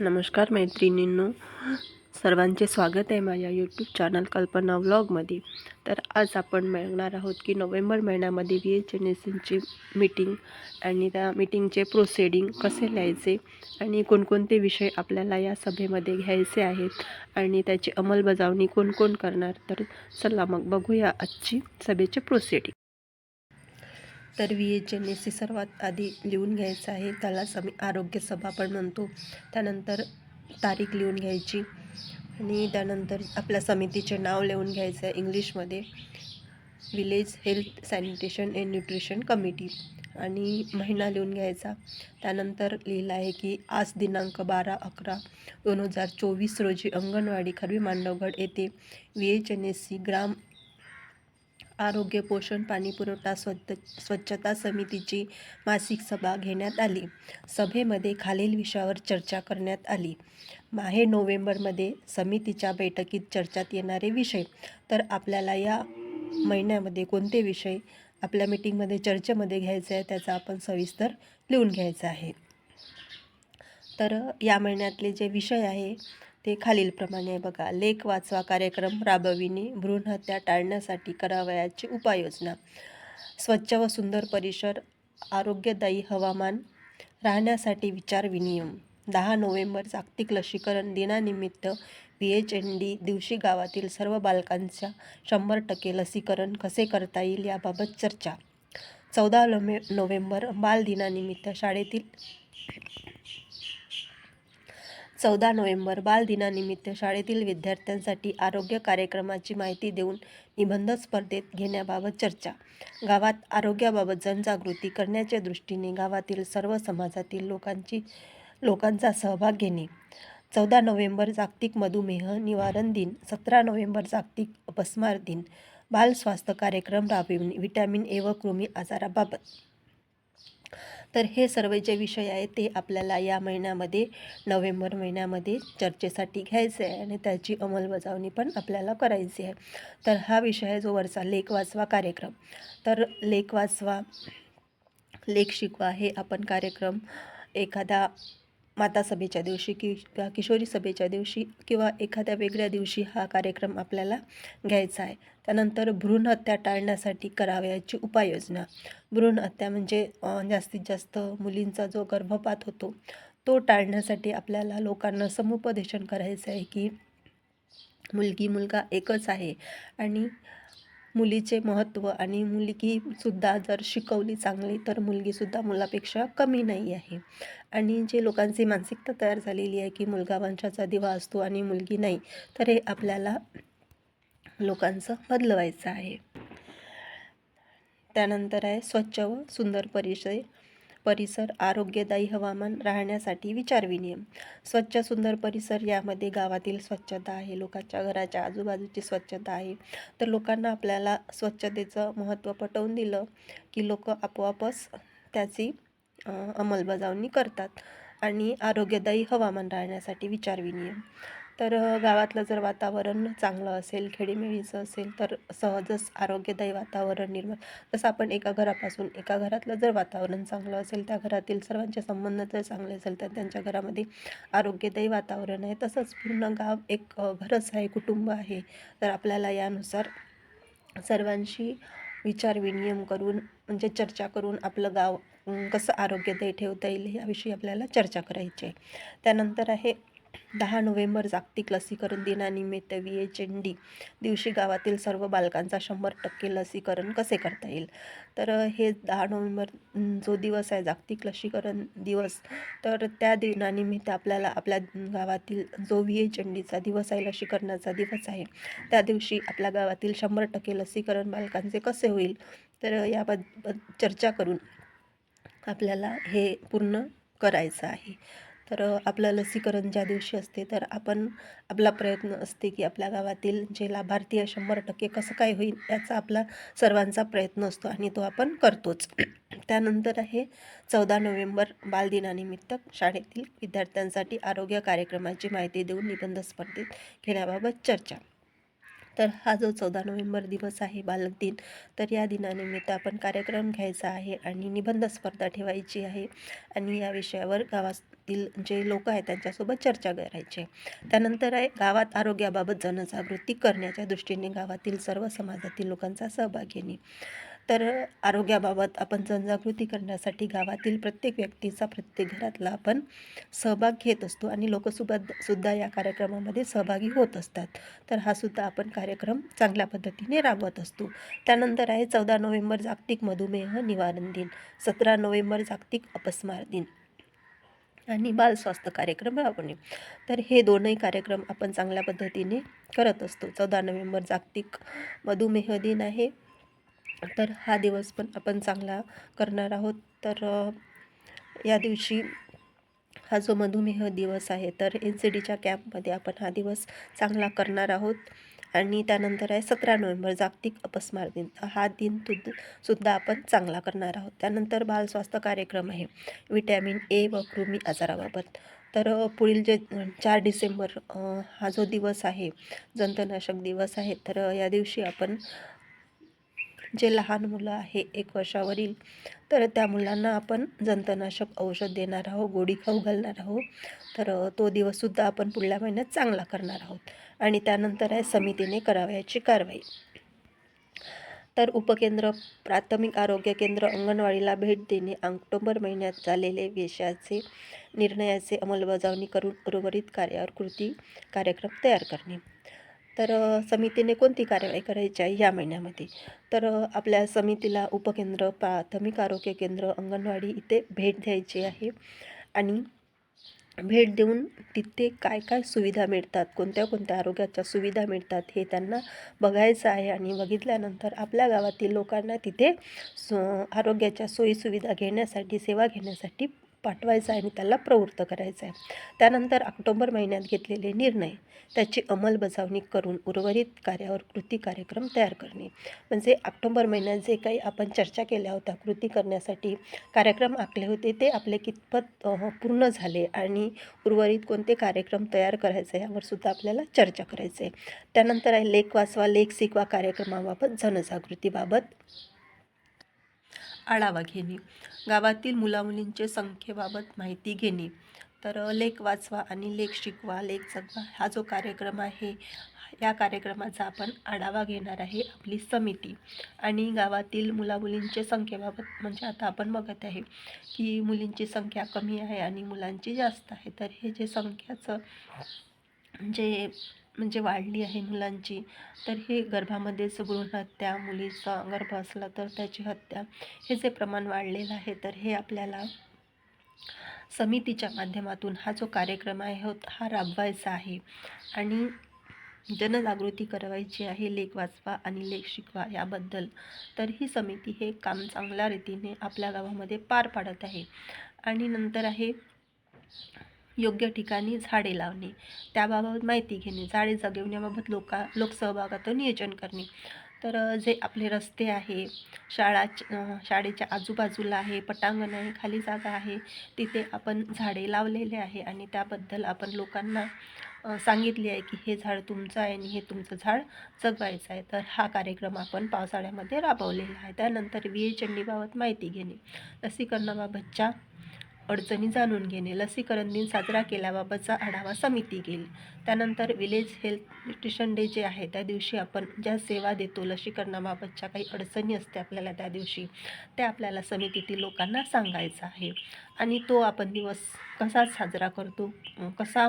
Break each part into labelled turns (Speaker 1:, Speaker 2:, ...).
Speaker 1: नमस्कार मैत्रिणींनो. सर्वांचे स्वागत आहे माझ्या यूट्यूब चॅनल कल्पना व्लॉगमध्ये तर आज आपण मिळणार आहोत की नोव्हेंबर महिन्यामध्ये व्ही एच एन एस सीची मीटिंग आणि त्या मीटिंगचे प्रोसिडिंग कसे लिहायचे आणि कोणकोणते विषय आपल्याला या सभेमध्ये घ्यायचे आहेत आणि त्याची अंमलबजावणी कोण कोण करणार. तर चला मग बघूया आजची सभेचे प्रोसिडिंग तर V H N S C सर्वात आधी लिहून घ्यायचं आहे. त्यालाच आम्ही आरोग्य सभा पण म्हणतो. त्यानंतर तारीख लिहून घ्यायची आणि त्यानंतर आपल्या समितीचे नाव लिहून घ्यायचं आहे इंग्लिशमध्ये. Village health sanitation and nutrition committee आणि महिना लिहून घ्यायचा. त्यानंतर लिहिलं आहे की आज दिनांक बारा अकरा दोन हजार चोवीस रोजी अंगणवाडी खरवी मांडवगड येथे V H N S C ग्राम आरोग्य पोषण पाणीपुरवठा स्वच्छ स्वच्छता समितीची मासिक सभा घेण्यात आली. सभेमध्ये खालील विषयावर चर्चा करण्यात आली. माहे नोव्हेंबरमध्ये समितीच्या बैठकीत चर्चात येणारे विषय. तर आपल्याला या महिन्यामध्ये कोणते विषय आपल्या मीटिंगमध्ये चर्चेमध्ये घ्यायचे आहे त्याचा आपण सविस्तर लिहून घ्यायचा आहे. तर या महिन्यातले जे विषय आहे ते खालीलप्रमाणे बघा. लेख वाचवा कार्यक्रम राबविणे भ्रूणहत्या टाळण्यासाठी करावयाची उपाययोजना. स्वच्छ व सुंदर परिसर आरोग्यदायी हवामान राहण्यासाठी विचार विनियम. दहा नोव्हेंबर जागतिक लसीकरण दिनानिमित्त व्ही एच एन डी दिवशी गावातील सर्व बालकांच्या शंभर टक्के लसीकरण कसे करता येईल याबाबत चर्चा. चौदा नोव्हे नोव्हेंबर बालदिनानिमित्त शाळेतील चौदा नोव्हेंबर बालदिनानिमित्त शाळेतील विद्यार्थ्यांसाठी आरोग्य कार्यक्रमाची माहिती देऊन निबंध स्पर्धेत घेण्याबाबत चर्चा. गावात आरोग्याबाबत जनजागृती करण्याच्या दृष्टीने गावातील सर्व समाजातील लोकांची लोकांचा सहभाग घेणे. चौदा नोव्हेंबर जागतिक मधुमेह निवारण दिन सतरा नोव्हेंबर जागतिक अपस्मार दिन बाल स्वास्थ्य कार्यक्रम राबविणे व्हिटॅमिन ए व कृमी आजाराबाबत तर हे सर्व जे विषय आहेत ते आपल्याला या महिन्यामध्ये नोव्हेंबर महिन्यामध्ये चर्चेसाठी घ्यायचे आहे आणि त्याची अंमलबजावणी पण आपल्याला करायची आहे. तर हा विषय आहे जो वरचा लेख वाचवा कार्यक्रम. तर लेख वाचवा लेख शिकवा हे आपण कार्यक्रम एखादा माता सभेच्या दिवशी कि किशोरी सभेच्या दिवशी किंवा एखाद्या वेगळ्या दिवशी हा कार्यक्रम आपल्याला घ्यायचा आहे. त्यानंतर भ्रूणहत्या टाळण्यासाठी करावयाची उपाययोजना. भ्रूणहत्या म्हणजे जास्तीत जास्त मुलींचा जो गर्भपात होतो तो टाळण्यासाठी आपल्याला लोकांना समुपदेशन करायचं आहे की मुलगी मुलगा एकच आहे आणि मुलीचे महत्त्व आणि मुलगीसुद्धा जर शिकवली चांगली तर मुलगीसुद्धा मुलापेक्षा कमी नाही आहे. आणि जे लोकांची मानसिकता तयार झालेली आहे की मुलगा वंशाचा दिवा असतो आणि मुलगी नाही तर हे आपल्याला लोकांचं बदलवायचं आहे. त्यानंतर आहे स्वच्छ व सुंदर परिचय परिसर आरोग्यदायी हवामान राहण्यासाठी विचार विनियम स्वच्छ सुंदर परिसर यामध्ये गावातील स्वच्छता आहे लोकांच्या घराच्या आजूबाजूची स्वच्छता आहे. तर लोकांना आपल्याला स्वच्छतेचं महत्त्व पटवून दिलं की लोक आपोआपच त्याची अंमलबजावणी करतात आणि आरोग्यदायी हवामान राहण्यासाठी विचार विनियम तर गावातलं जर वातावरण चांगलं असेल खेडीमेळीचं असेल तर सहजच आरोग्यदायी वातावरण निर्माण जसं आपण एका घरापासून एका घरातलं जर वातावरण चांगलं असेल त्या घरातील सर्वांचे संबंध जर चांगले असेल तर त्यांच्या घरामध्ये आरोग्यदायी वातावरण आहे. तसंच पूर्ण गाव एक घरच आहे कुटुंब आहे. तर आपल्याला यानुसार सर्वांशी विचार विनियम करून म्हणजे चर्चा करून आपलं गाव कसं आरोग्यदायी ठेवता येईल याविषयी आपल्याला चर्चा करायची आहे. त्यानंतर आहे दहा नोव्हेंबर जागतिक लसीकरण दिनानिमित्त व्ही एच एन डी दिवशी गावातील सर्व बालकांचा शंभर टक्के लसीकरण कसे करता येईल? तर हे दहा नोव्हेंबर जो दिवस आहे जागतिक लसीकरण दिवस तर त्या दिनानिमित्त आपल्याला आपल्या गावातील जो व्ही एच एन डीचा दिवस आहे लसीकरणाचा दिवस आहे त्या दिवशी आपल्या गावातील शंभर टक्के लसीकरण बालकांचे कसे होईल? तर याबद्दल चर्चा करून आपल्याला हे पूर्ण करायचं आहे. तर आपलं लसीकरण ज्या दिवशी असते तर आपण आपला प्रयत्न असते की आपल्या गावातील जे लाभार्थी आहे शंभर टक्के कसं काय होईल याचा आपला सर्वांचा प्रयत्न असतो आणि तो आपण करतोच. त्यानंतर आहे चौदा नोव्हेंबर बालदिनानिमित्त शाळेतील विद्यार्थ्यांसाठी आरोग्य कार्यक्रमाची माहिती देऊन निबंध स्पर्धेत घेण्याबाबत चर्चा. तर हा जो चौदा नोव्हेंबर दिवस आहे बालक दिन तर या दिनानिमित्त आपण कार्यक्रम घ्यायचा आहे आणि निबंध स्पर्धा ठेवायची आहे आणि या विषयावर गावातील जे लोक आहेत त्यांच्यासोबत चर्चा करायची त्यानंतर आहे गावात आरोग्याबाबत जनजागृती करण्याच्या दृष्टीने गावातील सर्व समाजातील लोकांचा सहभाग घेणे. तर आरोग्याबाबत आपण जनजागृती करण्यासाठी गावातील प्रत्येक व्यक्तीचा प्रत्येक घरातला आपण सहभाग घेत असतो आणि लोकसुद्धा सुद्धा या कार्यक्रमामध्ये सहभागी होत असतात. तर हा सुद्धा आपण कार्यक्रम चांगल्या पद्धतीने राबवत असतो. त्यानंतर आहे चौदा नोव्हेंबर जागतिक मधुमेह निवारण दिन सतरा नोव्हेंबर जागतिक अपस्मार दिन आणि बाल स्वास्थ्य कार्यक्रम राबवणे. तर हे दोनही कार्यक्रम आपण चांगल्या पद्धतीने करत असतो. चौदा नोव्हेंबर जागतिक मधुमेह दिन आहे. तर हा दिवस पण आपण चांगला करणार आहोत. तर या दिवशी हा जो मधुमेह दिवस आहे तर एन सी डीच्या कॅम्पमध्ये आपण हा दिवस चांगला करणार आहोत. आणि त्यानंतर आहे सतरा नोव्हेंबर जागतिक अपस्मार दिन. तर हा दिन तुद सुद्धा आपण चांगला करणार आहोत. त्यानंतर बाल स्वास्थ्य कार्यक्रम आहे विटॅमिन ए व कृमी आजाराबाबत. तर पुढील जे चार डिसेंबर हा जो दिवस आहे जंतनाशक दिवस आहे तर या दिवशी आपण जे लहान मुलं आहे एक वर्षावरील तर त्या मुलांना आपण जंतनाशक औषध देणार आहोत गोडी खाऊ घालणार आहोत. तर तो दिवससुद्धा आपण पुढल्या महिन्यात चांगला करणार आहोत आणि त्यानंतर आहे समितीने करावयाची कारवाई. तर उपकेंद्र प्राथमिक आरोग्य केंद्र अंगणवाडीला भेट देणे ऑक्टोबर महिन्यात झालेले वेशाचे निर्णयाचे अंमलबजावणी करून उर्वरित कार्यावर कृती कार्यक्रम तयार करणे. तर समितीने कोणती कार्यवाही करायची आहे या महिन्यामध्ये? तर आपल्या समितीला उपकेंद्र प्राथमिक आरोग्य केंद्र अंगणवाडी इथे भेट द्यायची आहे. आणि भेट देऊन तिथे काय काय सुविधा मिळतात कोणत्या कोणत्या आरोग्याच्या सुविधा मिळतात हे त्यांना बघायचं आहे. आणि बघितल्यानंतर आपल्या गावातील लोकांना तिथे सो आरोग्याच्या सोयीसुविधा घेण्यासाठी सेवा घेण्यासाठी पाठवायचं आहे आणि त्याला प्रवृत्त करायचं आहे. त्यानंतर ऑक्टोबर महिन्यात घेतलेले निर्णय त्याची अंमलबजावणी करून उर्वरित कार्यावर कृती कार्यक्रम तयार करणे. म्हणजे ऑक्टोबर महिन्यात जे काही आपण चर्चा केल्या होत्या कृती करण्यासाठी कार्यक्रम आखले होते ते आपले कितपत पूर्ण झाले आणि उर्वरित कोणते कार्यक्रम तयार करायचे यावर सुद्धा आपल्याला चर्चा करायचे आहे. त्यानंतर आहे लेख वाचवा लेख शिकवा कार्यक्रमाबाबत जनजागृतीबाबत. आढावा घेणे. गावातील मुलामुलींचे संख्येबाबत माहिती घेणे. तर लेख वाचवा आणि लेख शिकवा. लेख जगवा. हा जो कार्यक्रम आहे या कार्यक्रमाचा आपण आढावा घेणार आहे आपली समिती. आणि गावातील मुलामुलींच्या संख्येबाबत म्हणजे आता आपण बघत आहे की मुलींची संख्या कमी आहे आणि मुलांची जास्त आहे. तर हे जे संख्याचं जे म्हणजे वाढली आहे मुलांची. तर हे गर्भामध्येच भ्रूणहत्या मुलीचा गर्भ असला तर त्याची हत्या हे जे प्रमाण वाढलेलं आहे तर हे आपल्याला समितीच्या माध्यमातून हा जो कार्यक्रम आहे हो- हा राबवायचा आहे. आणि जनजागृती करवायची आहे लेख वाचवा आणि लेख शिकवा याबद्दल. तर ही समिती हे काम चांगल्या रीतीने आपल्या गावामध्ये पार पाडत आहे. आणि नंतर आहे योग्य ठिकाणी झाडे लावणे. त्याबाबत माहिती घेणे. झाडे जगवण्याबाबत लोका लोकसहभागाचं नियोजन करणे. तर जे आपले रस्ते आहे शाळा शाळेच्या आजूबाजूला आहे पटांगण आहे खाली जागा आहे तिथे आपण झाडे लावलेले आहे आणि त्याबद्दल आपण लोकांना सांगितले आहे की हे झाड तुमचं आहे आणि हे तुमचं झाड जगवायचं आहे. तर हा कार्यक्रम आपण पावसाळ्यामध्ये राबवलेला आहे. त्यानंतर वीर चंडीबाबत माहिती घेणे. लसीकरणाबाबतच्या अडचणी जाणून घेणे. लसीकरण दिन साजरा केल्याबाबतचा आढावा समिती घेईल. त्यानंतर विलेज हेल्थ न्यूट्रिशन डे जे आहे त्या दिवशी आपण ज्या सेवा देतो लसीकरणाबाबतच्या काही अडचणी असते आपल्याला त्या दिवशी त्या आपल्याला समितीतील लोकांना सांगायचं आहे. आणि तो आपण दिवस कसा साजरा करतो कसा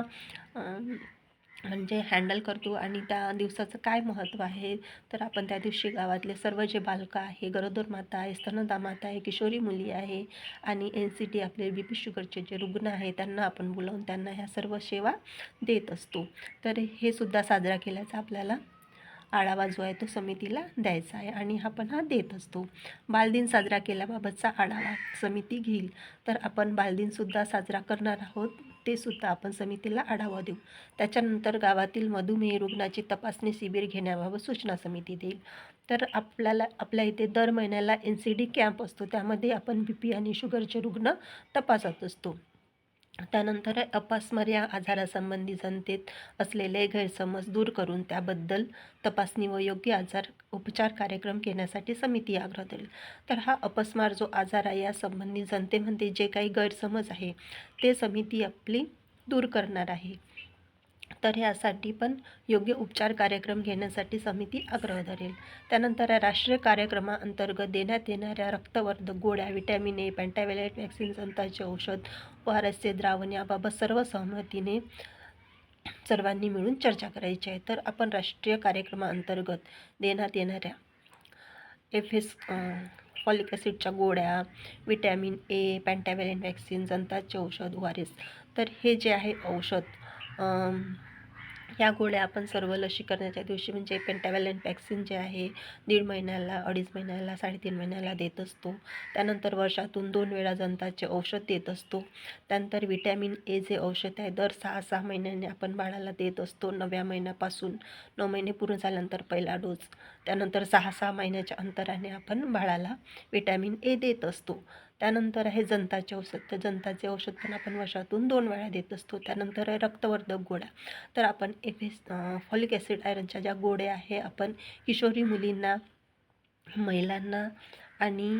Speaker 1: म्हणजे हँडल करतो आणि त्या दिवसाचं काय महत्त्व आहे तर आपण त्या दिवशी गावातले सर्व जे बालकं आहे गरोदर माता आहे स्तनदा माता आहे किशोरी मुली आहे आणि एन सी टी आपले बी पी शुगरचे जे रुग्ण आहे त्यांना आपण बोलावून त्यांना ह्या सर्व सेवा देत असतो. तर हे सुद्धा साजरा केल्याचा आपल्याला आढावा जो आहे तो समितीला द्यायचा आहे आणि आपण हा देत असतो. बालदिन साजरा केल्याबाबतचा आढावा समिती घेईल. तर आपण बालदिनसुद्धा साजरा करणार आहोत. ते सुद्धा आपण समितीला आढावा देऊ. त्याच्यानंतर गावातील मधुमेह रुग्णाची तपासणी शिबिर घेण्याबाबत सूचना समिती देईल. तर आपल्याला आपल्या इथे दर महिन्याला एन सी डी कॅम्प असतो. त्यामध्ये आपण बी पी आणि शुगरचे रुग्ण तपासत असतो. त्यानंतर अपास्मर या आजारासंबंधी जनतेत असलेले गैरसमज दूर करून त्याबद्दल तपासणी व योग्य आजार उपचार कार्यक्रम घेण्यासाठी समिती आग्रह करेल तर हा अपस्मार जो आजार आहे यासंबंधी जनतेमध्ये जे काही गैरसमज आहे ते समिती आपली दूर करणार आहे. तर यासाठी पण योग्य उपचार कार्यक्रम घेण्यासाठी समिती आग्रह धरेल. त्यानंतर या राष्ट्रीय कार्यक्रमाअंतर्गत देण्यात येणाऱ्या रक्तवर्धक गोळ्या व्हिटॅमिन ए पेंटावेलेट वॅक्सिन संतांचे औषध ओ आर एसचे द्रावण याबाबत सर्व सहमतीने सर्वांनी मिळून चर्चा करायची आहे. तर आपण राष्ट्रीय कार्यक्रमाअंतर्गत देण्यात येणाऱ्या एफ एस फॉलिक ॲसिडच्या गोळ्या विटॅमिन ए पॅन्टॅवेलेन वॅक्सिन जनताचे औषध ओ आर एस तर हे जे आहे औषध या गोळ्या आपण सर्व लसीकरणाच्या दिवशी म्हणजे पेंटावॅलंट वॅक्सिन जे आहे दीड महिन्याला अडीच महिन्याला साडेतीन महिन्याला देत असतो. त्यानंतर वर्षातून दोन वेळा जंताचे औषध देत असतो. त्यानंतर विटॅमिन ए जे औषध आहे दर सहा सहा महिन्याने आपण बाळाला देत असतो. नवव्या महिन्यापासून नऊ महिने पूर्ण झाल्यानंतर पहिला डोस. त्यानंतर सहा सहा महिन्याच्या अंतराने आपण बाळाला विटॅमिन ए देत असतो. त्यानंतर आहे जंताचे औषध. तर जंताचे औषध पण आपण वर्षातून दोन वेळा देत असतो. त्यानंतर आहे रक्तवर्धक गोळ्या. तर आपण एफ एस फॉलिक ॲसिड आयरनच्या ज्या गोळ्या आहे आपण किशोरी मुलींना महिलांना आणि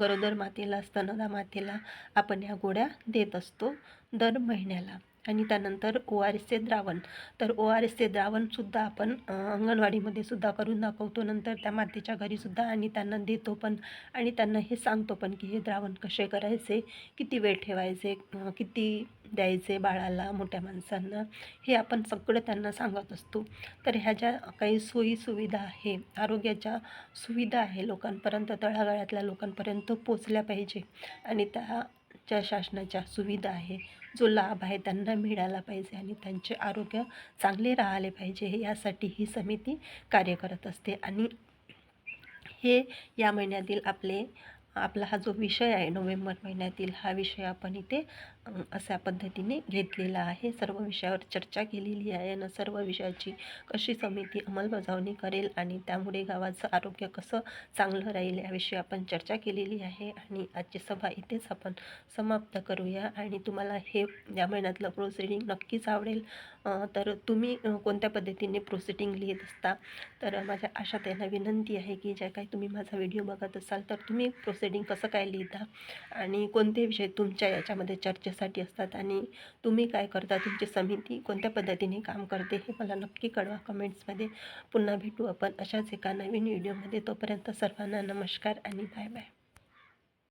Speaker 1: गरोदर मातेला स्तनदा मातेला आपण ह्या गोळ्या देत असतो दर महिन्याला. आणि त्यानंतर ओ आर एसचे द्रावण. तर ओ आर एसचे द्रावणसुद्धा आपण अंगणवाडीमध्ये सुद्धा करून दाखवतो. नंतर त्या मातेच्या घरीसुद्धा आणि त्यांना देतो पण आणि त्यांना हे सांगतो पण की हे द्रावण कसे करायचे किती वेळ ठेवायचे किती द्यायचे बाळाला मोठ्या माणसांना हे आपण सगळं त्यांना सांगत असतो. तर ह्या ज्या काही सोयी सुविधा आहे आरोग्याच्या सुविधा आहे लोकांपर्यंत तळागाळातल्या लोकांपर्यंत पोचल्या पाहिजे. आणि त्या ज्या शासनाच्या सुविधा आहे. जो लाभ आहे त्यांना मिळाला पाहिजे आणि त्यांचे आरोग्य चांगले राहिले पाहिजे हे यासाठी ही समिती कार्य करत असते. आणि हे या महिन्यातील आपले आपला हा जो विषय आहे नोव्हेंबर महिन्यातील हा विषय आपण इथे अशा पद्धतीने घेतलेला आहे. सर्व विषयावर चर्चा केलेली आहे आणि सर्व विषयाची कशी समिती अंमलबजावणी करेल आणि त्यामुळे गावाचं आरोग्य कसं चांगलं राहील याविषयी आपण चर्चा केलेली आहे आणि आजची सभा इथेच आपण समाप्त करूया. आणि तुम्हाला हे या महिन्यातलं प्रोसिडिंग नक्कीच आवडेल. तर तुम्ही कोणत्या पद्धतीने प्रोसिडिंग लिहित असता? तर माझ्या आशा त्यांना विनंती आहे की ज्या काही तुम्ही माझा व्हिडिओ बघत असाल तर तुम्ही सेटिंग कसं काय लिहिता आणि कोणते विषय तुमच्या याच्यामध्ये चर्चेसाठी असतात आणि तुम्ही काय करता तुमची समिती कोणत्या पद्धतीने काम करते हे मला नक्की कळवा कमेंट्समध्ये पुन्हा भेटू आपण अशाच एका नवीन व्हिडिओमध्ये तोपर्यंत सर्वांना नमस्कार आणि बाय बाय